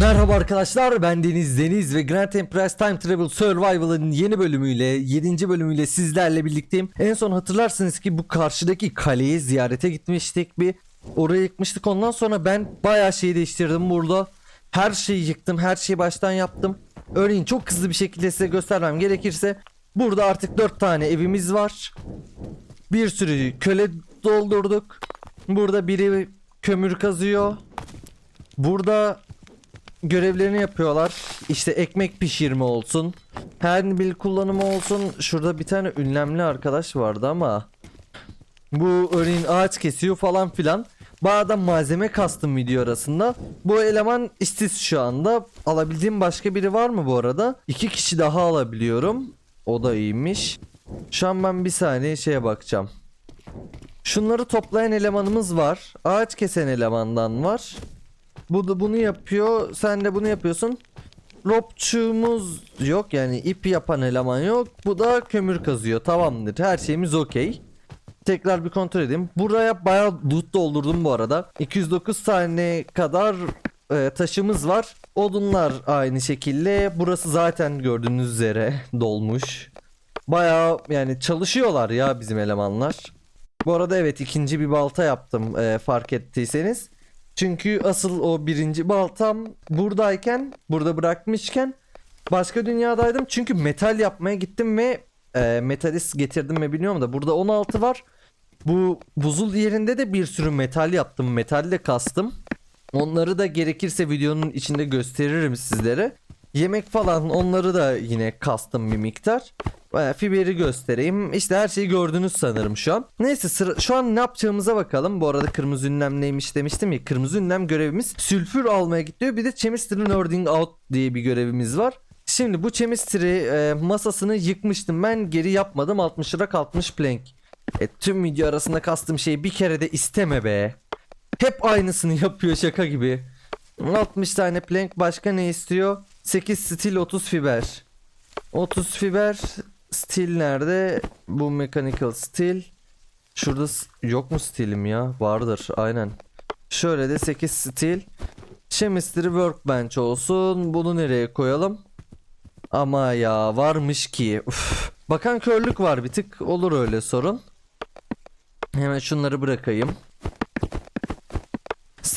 Merhaba arkadaşlar ben Deniz Deniz ve Grand Empress Time Travel Survival'ın yeni bölümüyle 7. bölümüyle sizlerle birlikteyim. En son hatırlarsınız ki bu karşıdaki kaleye ziyarete gitmiştik bir orayı yıkmıştık ondan sonra ben bayağı şeyi değiştirdim burada. Her şeyi yıktım her şeyi baştan yaptım. Örneğin çok hızlı bir şekilde size göstermem gerekirse burada artık 4 tane evimiz var. Bir sürü köle doldurduk. Burada biri kömür kazıyor. Burada görevlerini yapıyorlar. İşte ekmek pişirme olsun. Her bir kullanımı olsun. Şurada bir tane ünlemli arkadaş vardı ama bu örneğin ağaç kesiyor falan filan. Bayağı malzeme kastım video arasında. Bu eleman işsiz şu anda. Alabildiğim başka biri var mı bu arada? İki kişi daha alabiliyorum. O da iyiymiş. Şu an ben bir saniye şeye bakacağım. Şunları toplayan elemanımız var. Ağaç kesen elemandan var. Bu da bunu yapıyor. Sen de bunu yapıyorsun. Ropçumuz yok yani ip yapan eleman yok. Bu da kömür kazıyor. Tamamdır. Her şeyimiz okey. Tekrar bir kontrol edeyim. Buraya bayağı loot doldurdum bu arada. 209 tane kadar e, taşımız var. Odunlar aynı şekilde. Burası zaten gördüğünüz üzere dolmuş. Bayağı yani çalışıyorlar ya bizim elemanlar. Bu arada evet ikinci bir balta yaptım e, fark ettiyseniz. Çünkü asıl o birinci baltam buradayken, burada bırakmışken başka dünyadaydım. Çünkü metal yapmaya gittim ve e, metalist getirdim mi bilmiyorum da burada 16 var. Bu buzul yerinde de bir sürü metal yaptım. Metalle kastım. Onları da gerekirse videonun içinde gösteririm sizlere. Yemek falan onları da yine kastım bir miktar. Bayağı fiberi göstereyim. İşte her şeyi gördünüz sanırım şu an. Neyse sıra, şu an ne yapacağımıza bakalım. Bu arada kırmızı ünlem neymiş demiştim ya. Kırmızı ünlem görevimiz sülfür almaya gidiyor. Bir de chemistry nerding out diye bir görevimiz var. Şimdi bu chemistry e, masasını yıkmıştım. Ben geri yapmadım. 60 lira kalkmış plank. E, tüm video arasında kastım şeyi bir kere de isteme be. Hep aynısını yapıyor şaka gibi. 60 tane plank başka ne istiyor? 8 stil 30 fiber. 30 fiber stil nerede? Bu mechanical stil. Şurada yok mu stilim ya? Vardır aynen. Şöyle de 8 stil. Chemistry workbench olsun. Bunu nereye koyalım? Ama ya varmış ki. Uf. Bakan körlük var bir tık. Olur öyle sorun. Hemen şunları bırakayım.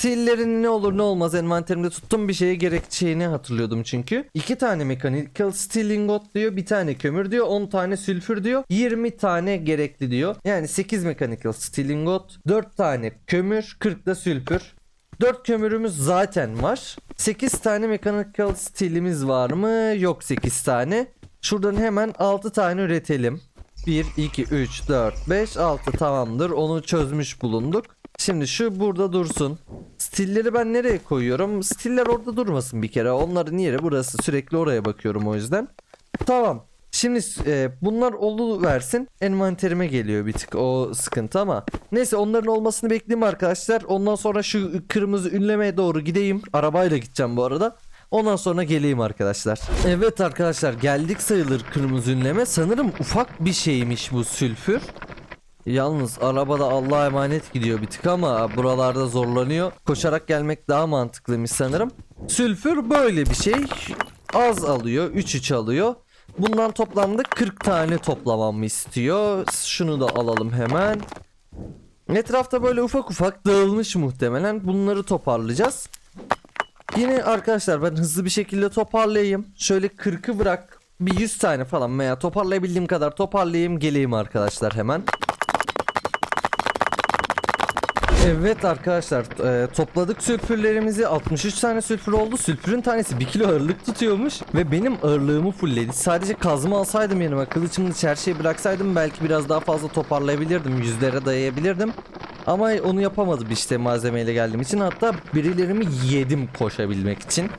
Stillerin ne olur ne olmaz envanterimde tuttum bir şeye gerekeceğini hatırlıyordum çünkü. İki tane mechanical steel ingot diyor, bir tane kömür diyor, 10 tane sülfür diyor, 20 tane gerekli diyor. Yani 8 mechanical steel ingot, 4 tane kömür, 40 da sülfür. 4 kömürümüz zaten var. 8 tane mechanical steel'imiz var mı? Yok 8 tane. Şuradan hemen 6 tane üretelim. 1, 2, 3, 4, 5, 6 tamamdır. Onu çözmüş bulunduk. Şimdi şu burada dursun. Stilleri ben nereye koyuyorum? Stiller orada durmasın bir kere. Onların yeri burası. Sürekli oraya bakıyorum o yüzden. Tamam. Şimdi e, bunlar olu versin. Envanterime geliyor bir tık o sıkıntı ama. Neyse onların olmasını bekleyeyim arkadaşlar. Ondan sonra şu kırmızı ünlemeye doğru gideyim. Arabayla gideceğim bu arada. Ondan sonra geleyim arkadaşlar. Evet arkadaşlar geldik sayılır kırmızı ünleme. Sanırım ufak bir şeymiş bu sülfür. Yalnız arabada Allah'a emanet gidiyor bir tık ama buralarda zorlanıyor. Koşarak gelmek daha mantıklıymış sanırım. Sülfür böyle bir şey. Az alıyor. 3-3 alıyor. Bundan toplamda 40 tane toplamamı istiyor. Şunu da alalım hemen. Etrafta böyle ufak ufak dağılmış muhtemelen. Bunları toparlayacağız. Yine arkadaşlar ben hızlı bir şekilde toparlayayım. Şöyle 40'ı bırak. Bir 100 tane falan veya toparlayabildiğim kadar toparlayayım geleyim arkadaşlar hemen. Evet arkadaşlar e, topladık sülfürlerimizi 63 tane sülfür oldu sülfürün tanesi 1 kilo ağırlık tutuyormuş ve benim ağırlığımı fullledi sadece kazma alsaydım yanıma kılıçımı her şeyi bıraksaydım belki biraz daha fazla toparlayabilirdim yüzlere dayayabilirdim ama onu yapamadım işte malzemeyle geldiğim için hatta birilerimi yedim koşabilmek için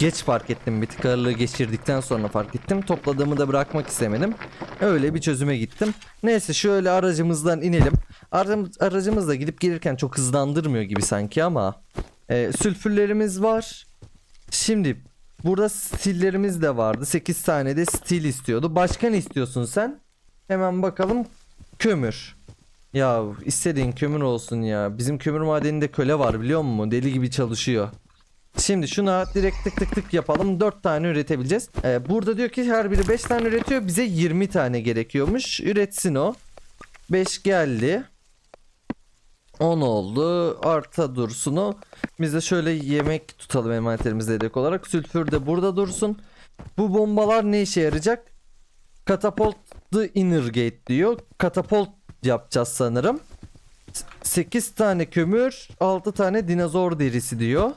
Geç fark ettim bir tık ağırlığı geçirdikten sonra fark ettim. Topladığımı da bırakmak istemedim. Öyle bir çözüme gittim. Neyse şöyle aracımızdan inelim. Aracım, aracımız da gidip gelirken çok hızlandırmıyor gibi sanki ama. E, sülfürlerimiz var. Şimdi burada stillerimiz de vardı. 8 tane de stil istiyordu. Başka ne istiyorsun sen? Hemen bakalım. Kömür. Ya istediğin kömür olsun ya. Bizim kömür madeninde köle var biliyor musun? Deli gibi çalışıyor. Şimdi şuna direkt tık tık tık yapalım. 4 tane üretebileceğiz. Ee, burada diyor ki her biri 5 tane üretiyor. Bize 20 tane gerekiyormuş. Üretsin o. 5 geldi. 10 oldu. Arta dursun o. Biz de şöyle yemek tutalım envanterimizde yedek olarak. Sülfür de burada dursun. Bu bombalar ne işe yarayacak? Catapult the inner gate diyor. Katapult yapacağız sanırım. 8 tane kömür, 6 tane dinozor derisi diyor.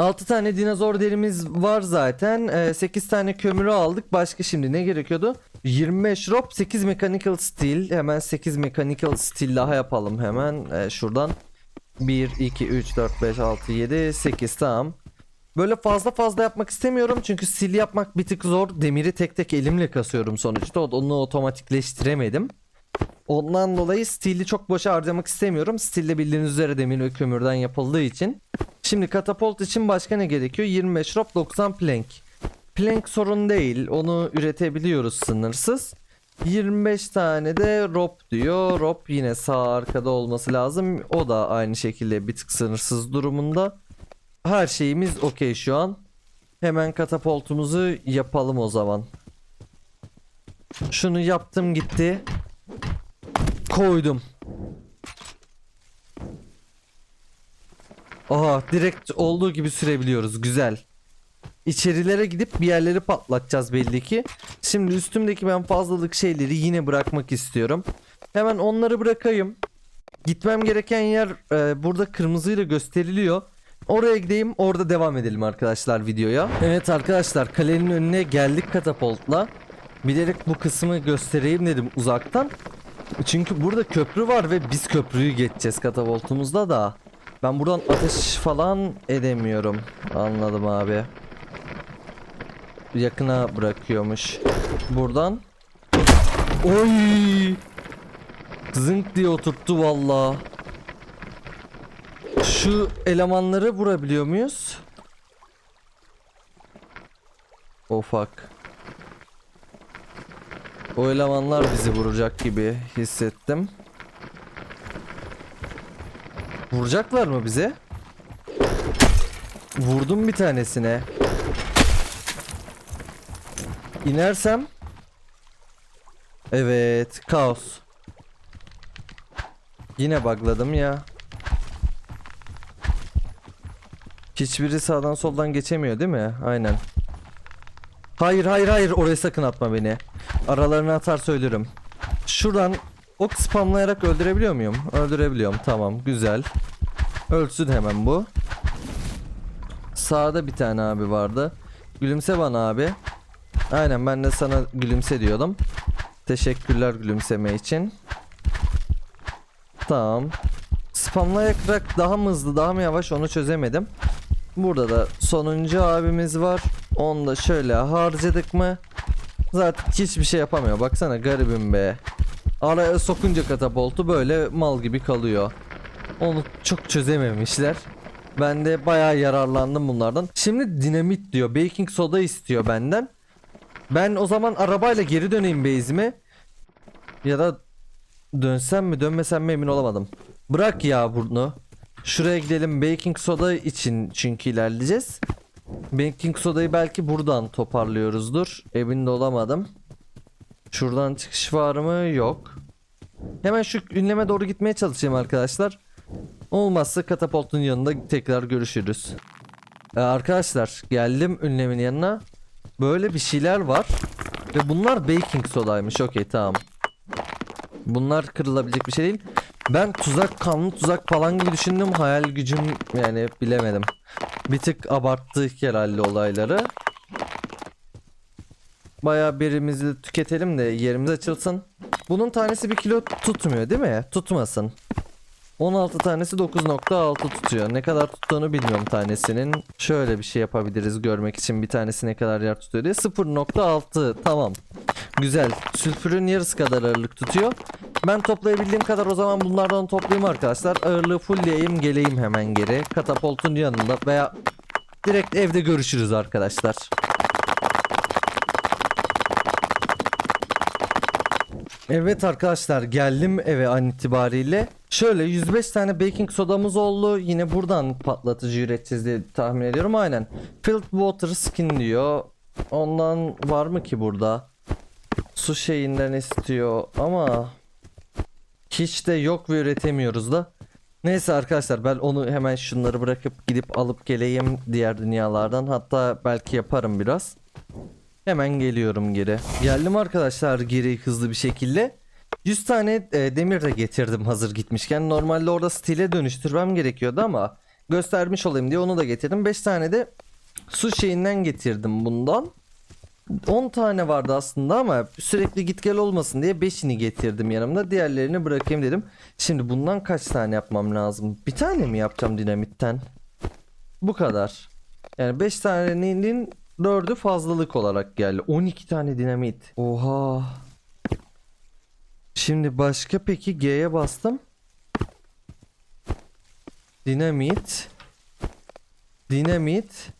6 tane dinozor derimiz var zaten. 8 tane kömürü aldık. Başka şimdi ne gerekiyordu? 25 rope, 8 mechanical steel. Hemen 8 mechanical steel daha yapalım hemen. Ee, şuradan 1, 2, 3, 4, 5, 6, 7, 8 tamam. Böyle fazla fazla yapmak istemiyorum çünkü sil yapmak bir tık zor. Demiri tek tek elimle kasıyorum sonuçta. Onu otomatikleştiremedim. Ondan dolayı stili çok boşa harcamak istemiyorum. Stilde bildiğiniz üzere demir ve kömürden yapıldığı için. Şimdi katapult için başka ne gerekiyor? 25 rope 90 plank. Plank sorun değil. Onu üretebiliyoruz sınırsız. 25 tane de rope diyor. Rope yine sağ arkada olması lazım. O da aynı şekilde bir tık sınırsız durumunda. Her şeyimiz okey şu an. Hemen katapultumuzu yapalım o zaman. Şunu yaptım gitti. Koydum. Aha direkt olduğu gibi sürebiliyoruz. Güzel. İçerilere gidip bir yerleri patlatacağız belli ki. Şimdi üstümdeki ben fazlalık şeyleri yine bırakmak istiyorum. Hemen onları bırakayım. Gitmem gereken yer e, burada kırmızıyla gösteriliyor. Oraya gideyim orada devam edelim arkadaşlar videoya. Evet arkadaşlar kalenin önüne geldik katapultla. Bilerek bu kısmı göstereyim dedim uzaktan. Çünkü burada köprü var ve biz köprüyü geçeceğiz katapultumuzda da. Ben buradan ateş falan edemiyorum. Anladım abi. Yakına bırakıyormuş. Buradan. Oy! Zınk diye oturttu valla. Şu elemanları vurabiliyor muyuz? Oh. O elemanlar bizi vuracak gibi hissettim. Vuracaklar mı bize? Vurdum bir tanesine. İnersem Evet, kaos. Yine bugladım ya. Hiçbiri sağdan soldan geçemiyor değil mi? Aynen. Hayır hayır hayır oraya sakın atma beni. Aralarına atar söylerim. Şuradan ok spamlayarak öldürebiliyor muyum? Öldürebiliyorum tamam güzel. Ölsün hemen bu. Sağda bir tane abi vardı. Gülümse bana abi. Aynen ben de sana gülümse diyordum. Teşekkürler gülümseme için. Tamam. Spamlayarak daha mı hızlı daha mı yavaş onu çözemedim. Burada da sonuncu abimiz var. Onu da şöyle harcadık mı? Zaten hiçbir şey yapamıyor. Baksana garibim be. Araya sokunca katapultu böyle mal gibi kalıyor. Onu çok çözememişler. Ben de bayağı yararlandım bunlardan. Şimdi dinamit diyor. Baking soda istiyor benden. Ben o zaman arabayla geri döneyim base'ime. Ya da dönsem mi dönmesem mi emin olamadım. Bırak ya bunu. Şuraya gidelim baking soda için çünkü ilerleyeceğiz. Baking sodayı belki buradan toparlıyoruzdur. Emin de olamadım. Şuradan çıkış var mı? Yok. Hemen şu ünleme doğru gitmeye çalışayım arkadaşlar. Olmazsa katapultun yanında tekrar görüşürüz. Ee, arkadaşlar geldim ünlemin yanına. Böyle bir şeyler var. Ve bunlar baking sodaymış. Okey tamam. Bunlar kırılabilecek bir şey değil. Ben tuzak kanlı tuzak falan gibi düşündüm. Hayal gücüm yani bilemedim. Bir tık abarttık herhalde olayları. Bayağı birimizi tüketelim de yerimiz açılsın. Bunun tanesi bir kilo tutmuyor değil mi? Tutmasın. 16 tanesi 9.6 tutuyor. Ne kadar tuttuğunu bilmiyorum tanesinin. Şöyle bir şey yapabiliriz görmek için bir tanesi ne kadar yer tutuyor diye. 0.6 tamam. Güzel. Sülfürün yarısı kadar ağırlık tutuyor. Ben toplayabildiğim kadar o zaman bunlardan toplayayım arkadaşlar. Ağırlığı fullleyeyim geleyim hemen geri. Katapultun yanında veya direkt evde görüşürüz arkadaşlar. Evet arkadaşlar geldim eve an itibariyle. Şöyle 105 tane baking sodamız oldu. Yine buradan patlatıcı üreteceğiz diye tahmin ediyorum. Aynen. Filled water skin diyor. Ondan var mı ki burada? Su şeyinden istiyor ama hiç de yok ve üretemiyoruz da. Neyse arkadaşlar ben onu hemen şunları bırakıp gidip alıp geleyim diğer dünyalardan. Hatta belki yaparım biraz. Hemen geliyorum geri. Geldim arkadaşlar geri hızlı bir şekilde. 100 tane e, demir de getirdim hazır gitmişken. Normalde orada stile dönüştürmem gerekiyordu ama göstermiş olayım diye onu da getirdim. 5 tane de su şeyinden getirdim bundan. 10 tane vardı aslında ama sürekli git gel olmasın diye 5'ini getirdim yanımda. Diğerlerini bırakayım dedim. Şimdi bundan kaç tane yapmam lazım? Bir tane mi yapacağım dinamitten? Bu kadar. Yani 5 tanenin 4'ü fazlalık olarak geldi. 12 tane dinamit. Oha. Şimdi başka peki G'ye bastım. Dinamit. Dinamit.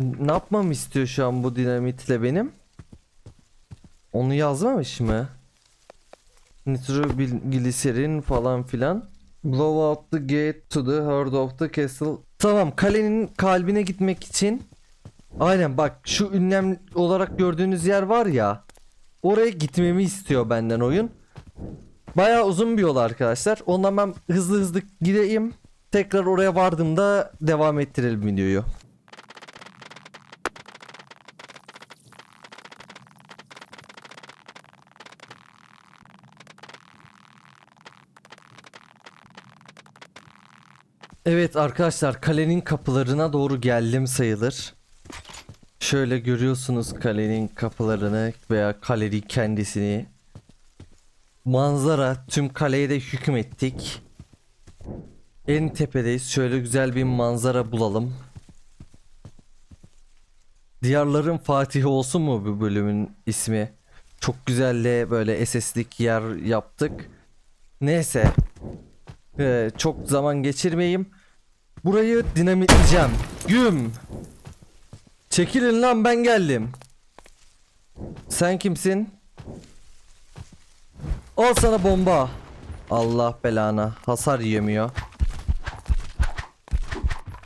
Ne yapmam istiyor şu an bu dinamitle benim? Onu yazmamış mı? Nitrogliserin falan filan. Blow out the gate to the heart of the castle. Tamam kalenin kalbine gitmek için. Aynen bak şu ünlem olarak gördüğünüz yer var ya. Oraya gitmemi istiyor benden oyun. Bayağı uzun bir yol arkadaşlar. Ondan ben hızlı hızlı gideyim. Tekrar oraya vardığımda devam ettirelim videoyu. Evet arkadaşlar kalenin kapılarına doğru geldim sayılır. Şöyle görüyorsunuz kalenin kapılarını veya kalenin kendisini. Manzara tüm kaleye de hükmettik. En tepedeyiz. Şöyle güzel bir manzara bulalım. Diyarların Fatihi olsun mu bu bölümün ismi? Çok güzel de böyle SS'lik yer yaptık. Neyse. Ee, çok zaman geçirmeyeyim. Burayı dinamitleyeceğim. Güm. Çekilin lan ben geldim. Sen kimsin? Al sana bomba. Allah belana. Hasar yemiyor.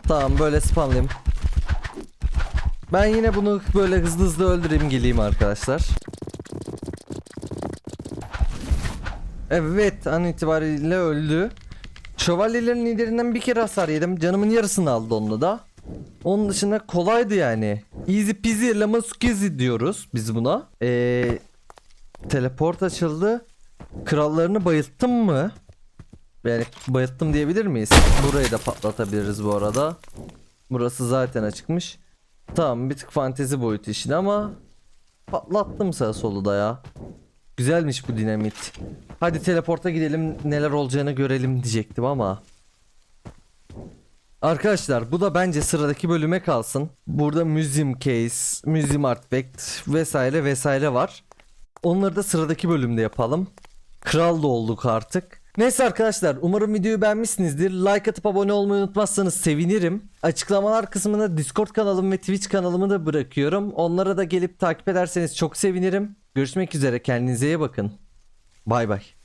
Tamam böyle spamlayayım. Ben yine bunu böyle hızlı hızlı öldüreyim geleyim arkadaşlar. Evet an itibariyle öldü. Şövalyelerin liderinden bir kere hasar yedim. Canımın yarısını aldı onunla da. Onun dışında kolaydı yani. Easy peasy lemon squeezy diyoruz biz buna. Ee, teleport açıldı. Krallarını bayılttım mı? Yani bayılttım diyebilir miyiz? Burayı da patlatabiliriz bu arada. Burası zaten açıkmış. Tamam bir tık fantezi boyutu işin ama patlattım sağ solu da ya. Güzelmiş bu dinamit. Hadi teleporta gidelim neler olacağını görelim diyecektim ama. Arkadaşlar bu da bence sıradaki bölüme kalsın. Burada museum case, museum artifact vesaire vesaire var. Onları da sıradaki bölümde yapalım. Kral da olduk artık. Neyse arkadaşlar umarım videoyu beğenmişsinizdir. Like atıp abone olmayı unutmazsanız sevinirim. Açıklamalar kısmına Discord kanalım ve Twitch kanalımı da bırakıyorum. Onlara da gelip takip ederseniz çok sevinirim. Görüşmek üzere kendinize iyi bakın. Bay bay.